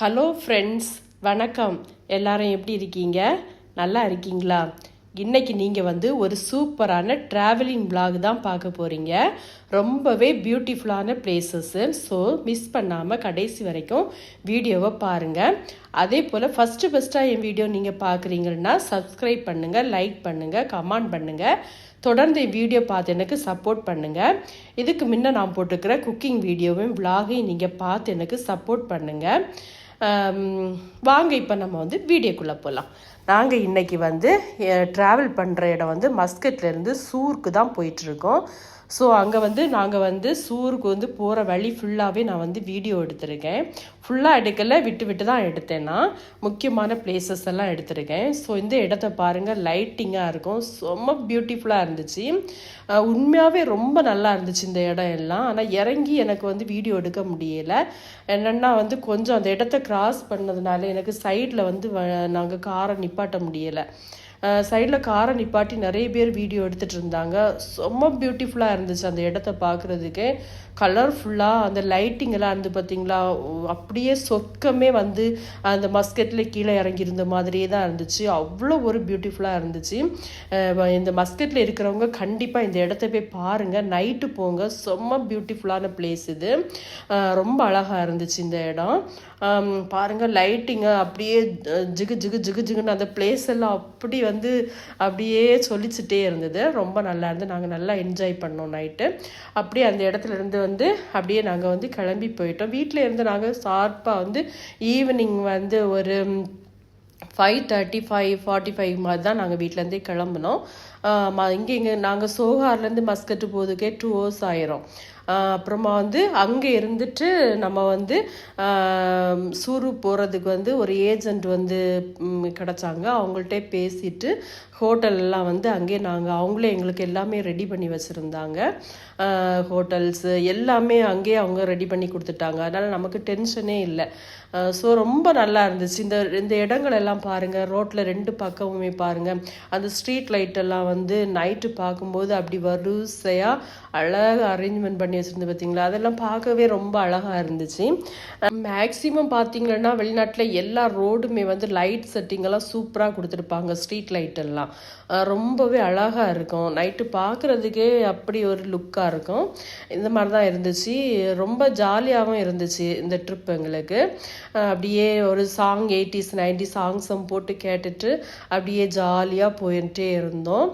Hello friends வணக்கம். எல்லாரும் எப்படி இருக்கீங்க? நல்லா இருக்கீங்களா? இன்னைக்கு நீங்கள் வந்து ஒரு சூப்பரான ட்ராவலிங் vlog தான் பார்க்க போகிறீங்க ரொம்பவே பியூட்டிஃபுல்லான பிளேசஸ்ஸு ஸோ மிஸ் பண்ணாமல் கடைசி வரைக்கும் வீடியோவை பாருங்கள் அதே போல் ஃபஸ்ட்டு ஃபஸ்ட்டாக என் வீடியோ நீங்கள் பார்க்குறீங்கன்னா சப்ஸ்கிரைப் பண்ணுங்கள் லைக் பண்ணுங்கள் கமெண்ட் பண்ணுங்கள் தொடர்ந்து என் வீடியோ பார்த்து எனக்கு சப்போர்ட் பண்ணுங்கள் இதுக்கு முன்ன நான் போட்டிருக்கிற குக்கிங் வீடியோவையும் விலாகையும் நீங்கள் பார்த்து எனக்கு சப்போர்ட் பண்ணுங்கள் வாங்க இப்போ நம்ம வந்து வீடியோக்குள்ளே போகலாம் நாங்கள் இன்றைக்கி வந்து ட்ராவல் பண்ணுற இடம் வந்து மஸ்கட்லேருந்து சூருக்கு தான் போயிட்டுருக்கோம். ஸோ அங்கே வந்து நாங்கள் வந்து சூருக்கு வந்து போகிற வழி ஃபுல்லாகவே நான் வந்து வீடியோ எடுத்திருக்கேன். ஃபுல்லாக எடுக்கலை விட்டு விட்டு தான் எடுத்தேன்னா முக்கியமான பிளேசஸ் எல்லாம் எடுத்திருக்கேன். ஸோ இந்த இடத்த பாருங்கள் லைட்டிங்காக இருக்கும். ரொம்ப பியூட்டிஃபுல்லாக இருந்துச்சு. உண்மையாகவே ரொம்ப நல்லா இருந்துச்சு இந்த இடம் எல்லாம். ஆனால் இறங்கி எனக்கு வந்து வீடியோ எடுக்க முடியலை. என்னென்னா வந்து கொஞ்சம் அந்த இடத்த கிராஸ் பண்ணதுனால எனக்கு சைடில் வந்து நாங்கள் காரை நிப்பாட்ட முடியலை. சைடில் காரை நிப்பாட்டி நிறைய பேர் வீடியோ எடுத்துகிட்டு இருந்தாங்க. ரொம்ப பியூட்டிஃபுல்லாக இருந்துச்சு அந்த இடத்த பார்க்குறதுக்கு. கலர்ஃபுல்லாக அந்த லைட்டிங் எல்லாம் இருந்து பார்த்தீங்களா அப்படியே சொர்க்கமே வந்து அந்த மஸ்கெட்டில் கீழே இறங்கியிருந்த மாதிரியே தான் இருந்துச்சு. அவ்வளோ ஒரு பியூட்டிஃபுல்லாக இருந்துச்சு. இந்த மஸ்கெட்டில் இருக்கிறவங்க கண்டிப்பாக இந்த இடத்த போய் பாருங்கள் நைட்டு போங்க. செம்ம பியூட்டிஃபுல்லான பிளேஸ் இது. ரொம்ப அழகாக இருந்துச்சு இந்த இடம். பாருங்கள் லைட்டிங்கு அப்படியே ஜிகு ஜிகு ஜிகு ஜிகுன்னு அந்த பிளேஸ் எல்லாம் அப்படி வந்து அப்படியே சொல்லிச்சுட்டே இருந்தது. ரொம்ப நல்லா இருந்து நாங்கள் நல்லா என்ஜாய் பண்ணோம் நைட்டு அப்படியே அந்த இடத்துல இருந்து வந்து அப்படியே நாங்கள் வந்து கிளம்பி போயிட்டோம். வீட்டில் இருந்து நாங்கள் ஷார்ப்பாக வந்து ஈவினிங் வந்து ஒரு five thirty five forty five மாதிரி தான் நாங்கள் வீட்டிலேருந்தே கிளம்புனோம். ம- இங்கே இங்கே நாங்கள் சோகார்லேருந்து மஸ்கட்டு போகிறதுக்கே டூ ஹவர்ஸ் ஆயிரும். அப்புறமா வந்து அங்கே இருந்துட்டு நம்ம வந்து சூரு போகிறதுக்கு வந்து ஒரு ஏஜெண்ட் வந்து கிடச்சாங்க கிடைச்சாங்க. அவங்கள்ட்ட பேசிட்டு ஹோட்டல்லாம் வந்து அங்கேயே நாங்கள் அவங்களே எங்களுக்கு எல்லாமே ரெடி பண்ணி வச்சுருந்தாங்க. ஹோட்டல்ஸு எல்லாமே அங்கேயே அவங்க ரெடி பண்ணி கொடுத்துட்டாங்க. அதனால் நமக்கு டென்ஷனே இல்லை. ஸோ ரொம்ப நல்லா இருந்துச்சு. இந்த இந்த இடங்கள் எல்லாம் பாருங்கள் ரோட்டில் ரெண்டு பக்கமுமே பாருங்கள் அந்த ஸ்ட்ரீட் லைட்டெல்லாம் வந்து நைட்டு பார்க்கும்போது அப்படி வரிசையாக அழகாக அரேஞ்ச்மெண்ட் பண்ணி வச்சுருந்து பார்த்தீங்களா அதெல்லாம் பார்க்கவே ரொம்ப அழகாக இருந்துச்சு. மேக்ஸிமம் பார்த்தீங்கன்னா வெளிநாட்டில் எல்லா ரோடுமே வந்து லைட் செட்டிங்கெல்லாம் சூப்பராக கொடுத்துருப்பாங்க ஸ்ட்ரீட் லைட் எல்லாம். ரொம்பவே அழகாக இருக்கும். நைட்டு பார்க்குறதுக்கே அப்படி ஒரு லுக்காக இருக்கும். இந்த மாதிரி தான் இருந்துச்சு. ரொம்ப ஜாலியாகவும் இருந்துச்சு இந்த ட்ரிப் எங்களுக்கு. அப்படியே ஒரு சாங் எயிட்டிஸ் நைன்டி சாங்ஸும் போட்டு கேட்டுட்டு அப்படியே ஜாலியாக போயிட்டே இருந்தோம்.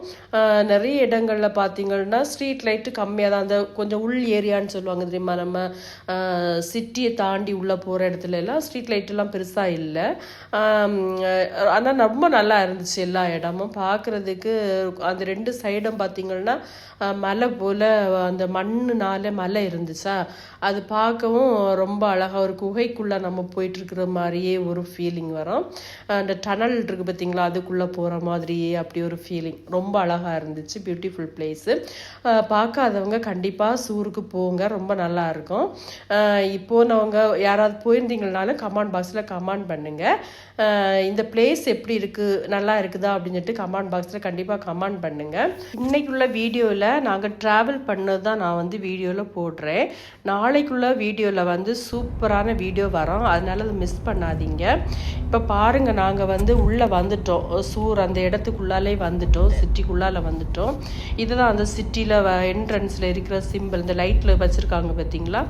நிறைய இடங்களில் பார்த்தீங்கன்னா ஸ்ட்ரீட் லைட்டு கம்மியாக தான். அந்த கொஞ்சம் உள் ஏரியான்னு சொல்லுவாங்க தெரியுமா? நம்ம சிட்டியை தாண்டி உள்ளே போகிற இடத்துல எல்லாம் ஸ்ட்ரீட் லைட்டெல்லாம் பெருசாக இல்லை. ஆனால் ரொம்ப நல்லா இருந்துச்சு எல்லா இடமும். பார்க்குறதுக்கு அந்த ரெண்டு சைடும் பார்த்தீங்கன்னா மலை போல் அந்த மண்ணுனால மலை இருந்துச்சா? அது பார்க்கவும் ரொம்ப அழகாக ஒரு குகைக்குள்ளே நம்ம போயிட்டுருக்கிற மாதிரியே ஒரு ஃபீலிங் வரும். அந்த டனல் இருக்கு பார்த்தீங்களா அதுக்குள்ளே போகிற மாதிரியே அப்படி ஒரு ஃபீலிங் ரொம்ப அழகாக இருந்துச்சு. பியூட்டிஃபுல் பிளேஸு பார்க்காதவங்க கண்டிப்பாக சூருக்கு போங்க. ரொம்ப நல்லா இருக்கும். இப்போது போனவங்க யாராவது போயிருந்தீங்கனாலும் கமெண்ட் பாக்ஸில் கமெண்ட் பண்ணுங்கள் இந்த பிளேஸ் எப்படி இருக்குது நல்லா இருக்குதா அப்படின்னு சொல்லிட்டு கமெண்ட் பாக்ஸில் கண்டிப்பாக கமெண்ட் பண்ணுங்கள் இன்றைக்குள்ள வீடியோவில் நாங்கள் ட்ராவல் பண்ணது தான் நான் வந்து வீடியோவில் போடுறேன். நாளைக்குள்ள வீடியோவில் வந்து சூப்பரான வீடியோ வரும். அதனால அதை மிஸ் பண்ணாதீங்க. இப்போ பாருங்கள் நாங்கள் வந்து உள்ளே வந்துட்டோம். சூர் அந்த இடத்துக்குள்ளாலே வந்துட்டோம். சிட்டிக்குள்ளால வந்துட்டோம். இதுதான் அந்த சிட்டியில் என்ட்ரன்ஸில் இருக்கிற சிம்பிள் இந்த லைட்டில் வச்சுருக்காங்க பார்த்தீங்களா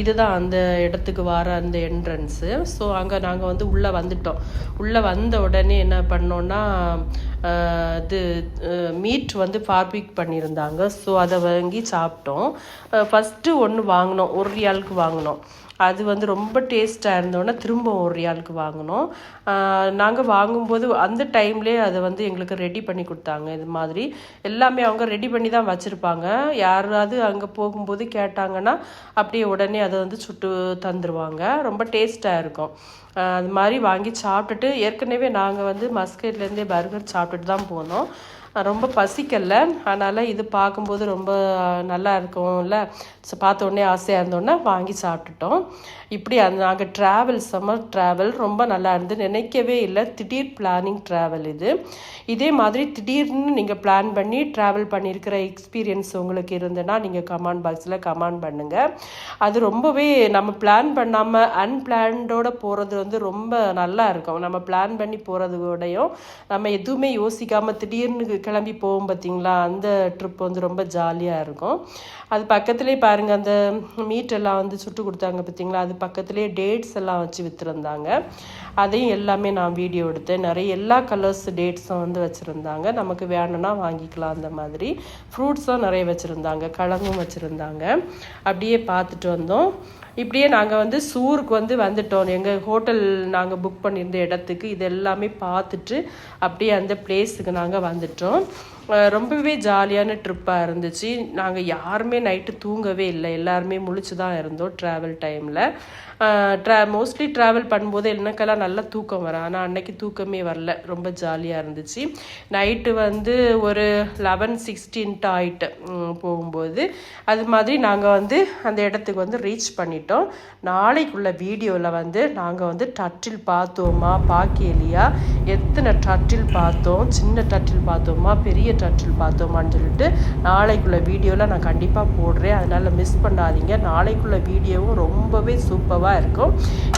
இதுதான் அந்த இடத்துக்கு வர அந்த என்ட்ரன்ஸு ஸோ அங்கே நாங்கள் வந்து உள்ளே வந்துட்டோம். உள்ளே வந்த உடனே என்ன பண்ணோன்னா இது மீட் வந்து பார்பிக் பண்ணியிருந்தாங்க. ஸோ அதை வாங்கி சாப்பிட்டோம். ஃபஸ்ட்டு ஒன்று வாங்கினோம். ஒரு ரியாலுக்கு வாங்கினோம். அது வந்து ரொம்ப டேஸ்ட்டாக இருந்தோன்னே திரும்ப ஒரு ஆளுக்கு வாங்கினோம் நாங்கள் வாங்கும்போது அந்த டைம்லேயே அதை வந்து எங்களுக்கு ரெடி பண்ணி கொடுத்தாங்க. இது மாதிரி எல்லாமே அவங்க ரெடி பண்ணி தான் வச்சுருப்பாங்க. யாராவது அங்கே போகும்போது கேட்டாங்கன்னா அப்படியே உடனே அதை வந்து சுட்டு தந்துடுவாங்க ரொம்ப டேஸ்ட்டாக இருக்கும். அது மாதிரி வாங்கி சாப்பிட்டுட்டு ஏற்கனவே நாங்கள் வந்து மஸ்கட்லேருந்தே பர்கர் சாப்பிட்டுட்டு தான் போனோம். ரொம்ப பசிக்கல. அதனால் இது பார்க்கும்போது ரொம்ப நல்லா இருக்கும்ல. ஸோ பார்த்த உடனே ஆசையாக இருந்தோன்னே வாங்கி சாப்பிட்டுட்டோம். இப்படி அந்த நாங்கள் ட்ராவல் சம்மர் ட்ராவல் ரொம்ப நல்லா இருந்து நினைக்கவே இல்லை. திடீர் பிளானிங் ட்ராவல் இது. இதே மாதிரி திடீர்னு நீங்கள் பிளான் பண்ணி ட்ராவல் பண்ணியிருக்கிற எக்ஸ்பீரியன்ஸ் உங்களுக்கு இருந்ததுன்னா நீங்கள் கமெண்ட் பாக்ஸில் கமெண்ட் பண்ணுங்கள் அது ரொம்பவே நம்ம பிளான் பண்ணாமல் அன்பிளான்டோட போகிறது வந்து ரொம்ப நல்லா இருக்கும். நம்ம பிளான் பண்ணி போகிறதோடையும் நம்ம எதுவுமே யோசிக்காமல் திடீர்னு கிளம்பி போவோம் பார்த்தீங்களா அந்த ட்ரிப் வந்து ரொம்ப ஜாலியாக இருக்கும். அது பக்கத்துலேயே பாருங்கள் அந்த மீட் எல்லாம் வந்து சுட்டு கொடுத்தாங்க பார்த்தீங்களா அது பக்கத்துலேயே டேட்ஸ் எல்லாம் வச்சு விற்றுருந்தாங்க அதையும் எல்லாமே நான் வீடியோ எடுத்தேன். நிறைய எல்லா கலர்ஸ் டேட்ஸும் வந்து வச்சுருந்தாங்க. நமக்கு வேணும்னா வாங்கிக்கலாம் அந்த மாதிரி. ஃப்ரூட்ஸும் நிறைய வச்சுருந்தாங்க கிழங்கும் வச்சுருந்தாங்க. அப்படியே பார்த்துட்டு வந்தோம். இப்படியே நாங்கள் வந்து சூருக்கு வந்து வந்துட்டோம். எங்கள் ஹோட்டல் நாங்கள் புக் பண்ணியிருந்த இடத்துக்கு. இது எல்லாமே பார்த்துட்டு அப்படியே அந்த பிளேஸுக்கு நாங்கள் வந்துட்டோம். ரொம்பவே ஜாலியான ட்ரிப்பாக இருந்துச்சு. நாங்கள் யாருமே நைட்டு தூங்கவே இல்லை. எல்லாருமே முழிச்சு தான் இருந்தோம் ட்ராவல் டைமில் ட்ரா மோஸ்ட்லி ட்ராவல் பண்ணும்போது எனக்கெல்லாம் நல்லா தூக்கம் வரும். ஆனால் அன்னைக்கு தூக்கமே வரல. ரொம்ப ஜாலியாக இருந்துச்சு. நைட்டு வந்து ஒரு லெவன் சிக்ஸ்டீன்ட்டு ஆயிட்டு போகும்போது. அது மாதிரி நாங்கள் வந்து அந்த இடத்துக்கு வந்து ரீச் பண்ணிட்டோம். நாளைக்குள்ள வீடியோவில் வந்து நாங்கள் வந்து டட்டில் பார்த்தோமா பாக்கியலியா? எத்தனை டட்டில் பார்த்தோம்? சின்ன டட்டில் பார்த்தோமா? பெரிய டட்டில் பார்த்தோமான்னு சொல்லிட்டு நாளைக்குள்ள வீடியோவில் நான் கண்டிப்பாக போடுறேன். அதனால் மிஸ் பண்ணாதீங்க. நாளைக்குள்ள வீடியோவும் ரொம்பவே சூப்பராக இருக்கும்.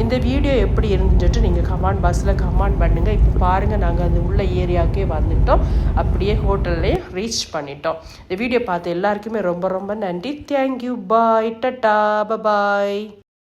இந்த வீடியோ எப்படி இருந்துட்டு நீங்கள் கமாண்ட் பாக்ஸில் கமாண்ட் பண்ணுங்கள் இப்போ பாருங்கள் நாங்கள் அந்த உள்ள ஏரியாவுக்கே வந்துட்டோம். அப்படியே ஹோட்டல்லே ரீச் பண்ணிட்டோம். இந்த வீடியோ பார்த்த எல்லாருக்குமே ரொம்ப ரொம்ப நன்றி. தேங்க்யூ பாய் டட்டா பாய்